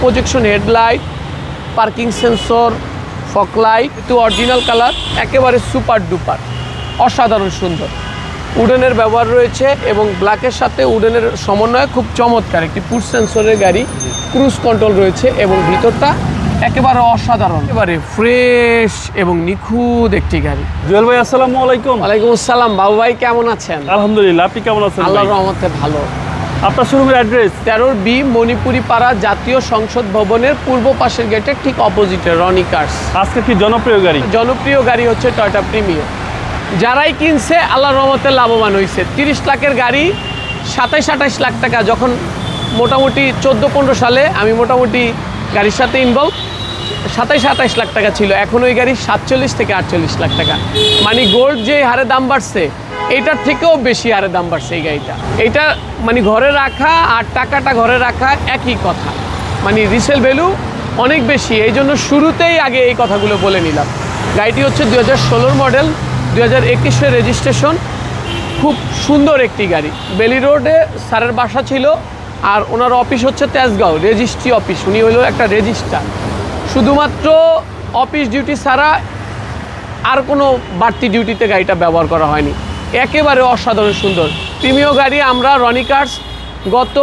Projection headlight parking sensor fog light to original colour একেবারে super duper অসাধারণ সুন্দর। উডেনের ব্যবহার রয়েছে এবং ব্ল্যাকের সাথে উডেনের সমন্বয়ে খুব চমৎকার একটি পুশ সেন্সরের গাড়ি ক্রুজ কন্ট্রোল রয়েছে এবং ভিতরটা একেবারে অসাধারণ একেবারে ফ্রেশ এবং নিখুঁত একটি গাড়ি। জুয়েল ভাই আসসালামু আলাইকুম। ওয়ালাইকুম আসসালাম বাবু ভাই কেমন আছেন? আলহামদুলিল্লাহ আপনি কেমন আছেন ভাই? আল্লাহর রহমতে ভালো। আপনার শোরুমের অ্যাড্রেস? তেরোর বি মণিপুরি পাড়া জাতীয় সংসদ ভবনের পূর্ব পাশের গেটের ঠিক অপোজিটে রনি কার্স। আজকে কি জনপ্রিয় গাড়ি? জনপ্রিয় গাড়ি হচ্ছে টয়টা প্রিমিও যারাই কিনছে আল্লাহ রহমতে লাভবান হয়েছে তিরিশ লাখের গাড়ি সাতাইশ আঠাইশ লাখ টাকা। যখন মোটামুটি চোদ্দ পনেরো সালে আমি মোটামুটি গাড়ির সাথে ইনভলভ সাতাইশ আঠাইশ লাখ টাকা ছিল। এখন ওই গাড়ি সাতচল্লিশ থেকে আটচল্লিশ লাখ টাকা। মানে গোল্ড যে হারে দাম বাড়ছে এইটার থেকেও বেশি হারে দাম বাড়ছে এই গাড়িটা। এইটা মানে ঘরে রাখা আর টাকাটা ঘরে রাখা একই কথা। মানে রিসেল ভ্যালু অনেক বেশি। এই জন্য শুরুতেই আগে এই কথাগুলো বলে নিলাম। গাড়িটি হচ্ছে দু হাজার মডেল দু হাজার রেজিস্ট্রেশন খুব সুন্দর একটি গাড়ি। বেলি রোডে স্যারের বাসা ছিল আর ওনার অফিস হচ্ছে তেজগাঁও রেজিস্ট্রি অফিস উনি হলো একটা রেজিস্ট্রার শুধুমাত্র অফিস ডিউটি ছাড়া আর কোনো বাড়তি ডিউটিতে গাড়িটা ব্যবহার করা হয়নি। একেবারে অসাধারণ সুন্দর। প্রিমিয় গাড়ি আমরা রনি কার্স গত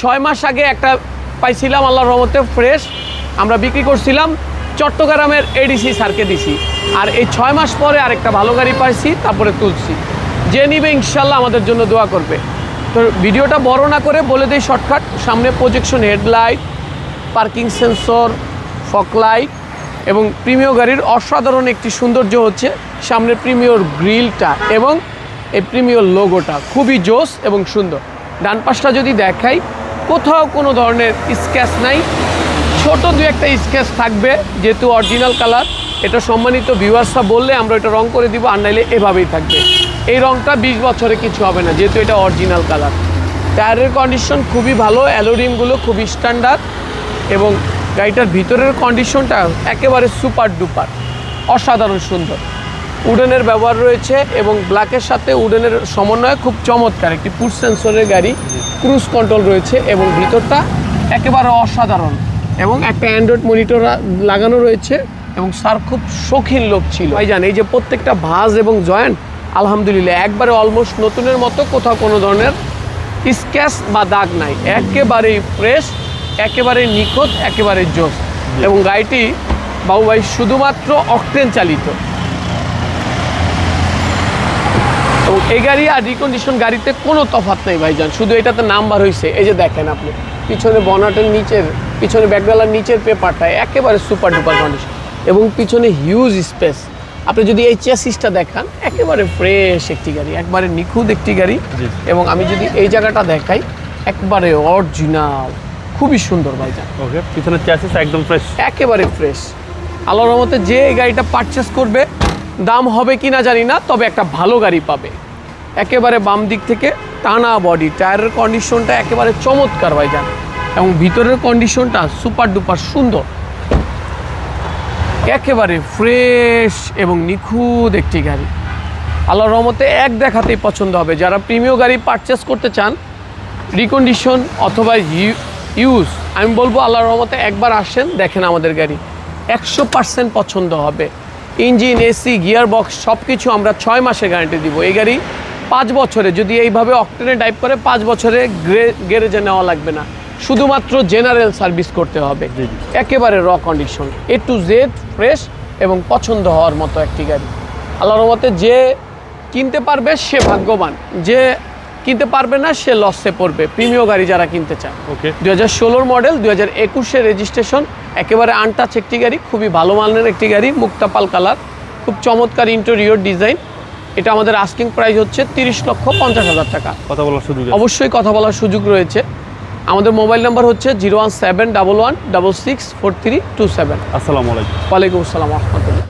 ছয় মাস আগে একটা পাইছিলাম, আল্লাহর রহমতে ফ্রেশ আমরা বিক্রি করছিলাম চট্টগ্রামের এডিসি স্যারকে দিছি। আর এই ছয় মাস পরে আরেকটা ভালো গাড়ি পাইছি, তারপরে তুলছি। যে নিবে ইনশাল্লাহ আমাদের জন্য দোয়া করবে। তো ভিডিওটা বড় না করে বলে দিই শর্টকাট সামনে projection headlight parking sensor fog light এবং প্রিমিয় গাড়ির অসাধারণ একটি সৌন্দর্য হচ্ছে সামনে প্রিমিয়র গ্রিলটা এবং এই প্রিমিয়র লোগোটা। খুবই জোস এবং সুন্দর। ডান পাশটা যদি দেখাই, কোথাও কোনো ধরনের স্ক্যাচ নাই। ছোট দু একটা স্কেচ থাকবে, যেহেতু অরিজিনাল কালার। এটা সম্মানিত ভিউয়ার্সরা বললে আমরা এটা রং করে দিব, আর নাইলে এভাবেই থাকবে। এই রংটা বিশ বছরে কিছু হবে না, যেহেতু এটা অরিজিনাল কালার। টায়ারের কন্ডিশন খুবই ভালো অ্যালোরিমগুলো খুবই স্ট্যান্ডার্ড এবং গাড়িটার ভিতরের কন্ডিশনটা একেবারে সুপার ডুপার অসাধারণ সুন্দর। উডেনের ব্যবহার রয়েছে এবং ব্ল্যাকের সাথে উডেনের সমন্বয়ে খুব চমৎকার একটি পুশ সেন্সরের গাড়ি ক্রুজ কন্ট্রোল রয়েছে এবং ভিতরটা একেবারে অসাধারণ এবং একটা অ্যান্ড্রয়েড মনিটর লাগানো রয়েছে এবং স্যার খুব শৌখিন লোক ছিল। ভাই ভাইজান, এই যে প্রত্যেকটা ভাঁজ এবং জয়েন্ট, আলহামদুলিল্লাহ, একবারে অলমোস্ট নতুনের মতো কোথাও কোনো ধরনের স্ক্যাচ বা দাগ নাই, একেবারেই ফ্রেশ একেবারে নিখুঁত একেবারে জোস এবং গাড়িটি বাবু ভাই শুধুমাত্র অকটেন চালিত। এবং এই গাড়ি আর রিকন্ডিশন গাড়িতে কোনো তফাৎ নেই ভাইজান। শুধু এটাতে নাম্বার হয়েছে এই যে দেখেন আপনি পিছনে বনাটের নিচের পিছনে ব্যাকডালার নিচের পেপারটা একেবারে সুপার ডুপার কন্ডিশন এবং পিছনে হিউজ স্পেস আপনি যদি এই চেসিসটা দেখান একেবারে ফ্রেশ একটি গাড়ি একবারে নিখুঁত একটি গাড়ি। এবং আমি যদি এই জায়গাটা দেখাই একবারে অরিজিনাল খুবই সুন্দর ভাইজান। ওকে পিছনের চ্যাসিস একদম ফ্রেশ একেবারে ফ্রেশ আল্লাহর রহমতে যে এই গাড়িটা পারচেস করবে দাম হবে কি না জানি না তবে একটা ভালো গাড়ি পাবে। একেবারে বাম দিক থেকে টানা বডি টায়ারের কন্ডিশনটা একেবারে চমৎকার ভাইজান। এবং ভিতরের কন্ডিশনটা সুপার ডুপার সুন্দর। একেবারে ফ্রেশ এবং নিখুঁত একটি গাড়ি। আল্লাহর রহমতে এক দেখাতেই পছন্দ হবে। যারা প্রিমিয় গাড়ি পারচেস করতে চান রিকন্ডিশন অথবা ইউজ আমি বলব আল্লাহর রহমতে একবার আসেন দেখেন আমাদের গাড়ি। একশো পার্সেন্ট পছন্দ হবে। ইঞ্জিন এসি গিয়ার বক্স সব কিছু আমরা ছয় মাসে গ্যারান্টি দিব। এই গাড়ি পাঁচ বছরে যদি এইভাবে অক্টেনে টাইপ করে পাঁচ বছরে গ্যারেজে নেওয়া লাগবে না। শুধুমাত্র জেনারেল সার্ভিস করতে হবে। একেবারে raw condition A to Z fresh এবং পছন্দ হওয়ার মতো একটি গাড়ি। আল্লাহর মতে যে কিনতে পারবে সে ভাগ্যবান। যে কিনতে পারবে না সে লসে পড়বে। প্রিমিয় গাড়ি যারা কিনতে চায়। ওকে দু হাজার ষোলোর মডেল দু হাজার একুশের রেজিস্ট্রেশন একেবারে আনটাচ একটি গাড়ি খুবই ভালো মানের একটি গাড়ি মুক্তাপাল কালার খুব চমৎকার ইন্টেরিয়র ডিজাইন এটা আমাদের আস্কিং প্রাইস হচ্ছে তিরিশ লক্ষ পঞ্চাশ হাজার টাকা। কথা বলার সুযোগ অবশ্যই কথা বলার সুযোগ রয়েছে। আমাদের মোবাইল নাম্বার হচ্ছে zero one seven double one double six four three two seven. আসসালামু আলাইকুম। ওয়ালাইকুম আসসালাম রহমতুল্লাহ।